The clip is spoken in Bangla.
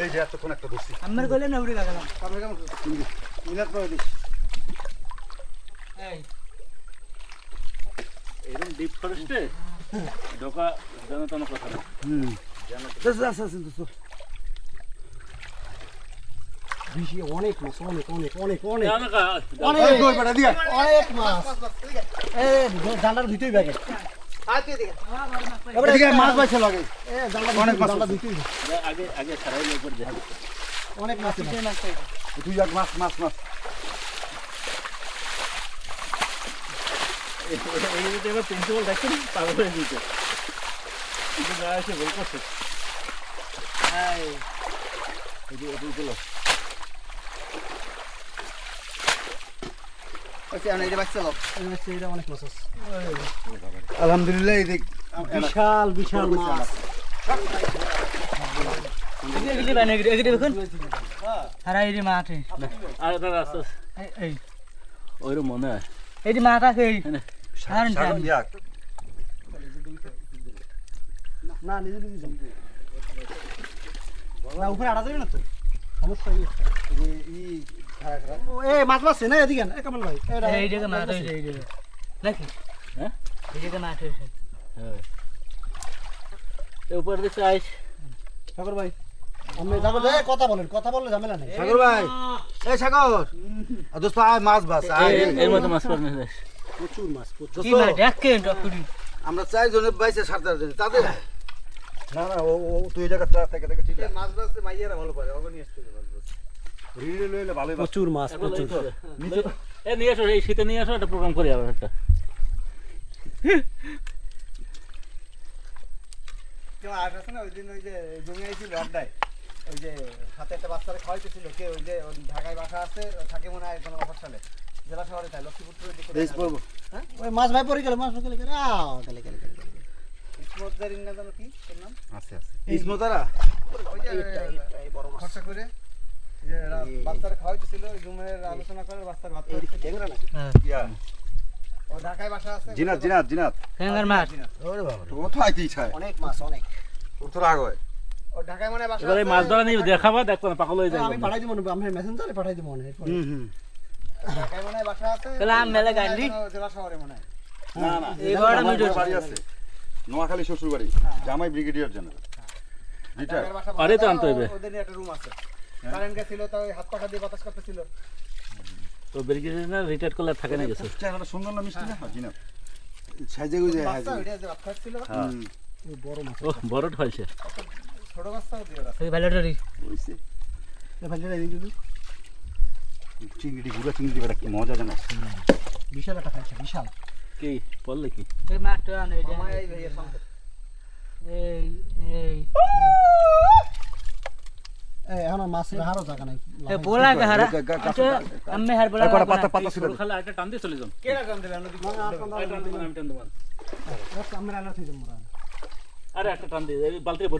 এই যে এতক্ষণ একটা ধরছি আমার গলে না উড়ে গেলাম তারপরে কেমন মিনাট করে দিস। এই। এরকম ডিপ ফরেস্টে ঢোকা যেন তেন কথা না। হুম। আচ্ছা আচ্ছা আচ্ছা বেশি অনেক মাছ অনেক অনেক অনেক অনেক। অনেক। কই বেটা দিয়া। অনেক মাছ। এই জানলার ভিতরেই ব্যাগে। মাছ পাইছে লাগে। এ অনেক মাছ। আগে আগে ছাড়াই লোক করে দেখা অনেক মাছ আছে। তুই যাক মাছ মাছ মাছ। এই যে এবার প্রিন্সিপাল দেখছেন পাগল হয়ে দিতে এসে ভুল করছে। এই না নিজে নিজে যাও। না উপরে আড়া যাবে না তো সমস্যা হয়ে গেছে যে ই খাড়া খাড়া ও, এ মাছ মাছ না এদিকে না এ ভাই এ রা- এই জায়গা মাঠ হয়েছে এই জায়গা নাকি হ্যাঁ? এই জায়গা মাঠ হয়েছে হ্যাঁ। এই উপরে দিচ্ছে আইস। সাগর ভাই আমি যাব যে কথা বলেন কথা বললে ঝামেলা নেই। সাগর ভাই এই সাগর। দোস্ত আয় মাছ বাস আয়। এর মধ্যে মাছ পার নিয়ে প্রচুর মাছ প্রচুর। কি মাঠ দেখেন টকুরি আমরা চার জনে বাইছে সাড়ে চার জনে তাদের না না ও তুই জায়গা থেকে থেকে ঠিক আছে মাছ বাজতে মাইয়ারা ভালো পারে ওকে নিয়ে আসতে মাছ প্রচুর মাছ প্রচুর। এ নিয়ে আসো এই শীতে নিয়ে আসো একটা প্রোগ্রাম করি আবার একটা। কেউ আর আছে না ওই দিন ওই যে জমি আইছিল আড্ডায় ওই যে সাথে একটা বাচ্চারা খাওয়াইতেছিল কে ওই যে ঢাকায় বাসা আছে থাকে মনে হয় কোনো অফার সালে জেলা শহরে তাই লক্ষ্মীপুরের দিকে দেশ পড়ব ওই মাছ ভাই পড়ে গেল মাছ গেলে গেলে। আও গেলে গেলে গেলে ইসমতদার ইন্না জানো কি? নাম? আছে আছে। ইসমতারা ওই যে বড় মাছ। খরচা করে বাচ্চারা খাওয়াইতেছিল জুমের আলোচনা করে বাচ্চার ভাত ট্যাংরা নাকি? হ্যাঁ। ও ঢাকায় বাসা আছে? জিনাত জিনাত জিনাত। ফেঙ্গার মাঠ ওরে বাবা। ও তো আইতে ইচ্ছায় অনেক মাছ অনেক। ও তো রাগ হয়। ও ঢাকায় মানে বাসা আছে। মাছ ধরা নিয়ে দেখাবা দেখব না পাগল হয়ে আমি পাঠাই দিব আমি মেসেঞ্জারে পাঠাই দিব মনে হুম হুম। ঢাকায় মানে বাসা আছে। তাহলে আম মেলে গাড়ি জেলা শহরে মনে হয়। না না এই বড় মিটার বাড়ি আছে। নোয়াখালী শ্বশুর বাড়ি জামাই ব্রিগেডিয়ার জেনারেল। রিটায়ার। আরে তো আনতে হবে। ওদের একটা রুম আছে। কারেন্ট গেছিল তো ওই হাত পাখা দিয়ে বাতাস করতেছিল। তো ব্রিগেডিয়ার না রিটায়ার করলে থাকে না গেছে চেহারাটা সুন্দর না মিষ্টি না? জিনাত সাইজে গুজে বাচ্চা ওইটা যে ভাত খাচ্ছিল হ্যাঁ। বড় মাছ ও বড় হয়েছে ছোট বাচ্চাও দিয়ে ওরা ওই ভ্যালেটরি ওইসে এ ভাই এটা চিংড়ি গুড়া চিংড়ি বেটা কি মজা জানো বিশাল একটা খাইছে বিশাল। কি? বললে কি? এই মাঠটা আনে এই এই এই এই এই। এখন মাছ হারও জায়গা নাই। বোলা কে হারা আমি হার বোলা একটা পাতা পাতা ছিল খালি একটা টান দিয়ে চলে যান কেডা টান দেবে? আমি টান দেব আমরা আলো থেকে আরে একটা টান দিয়ে বালতিতে ভরে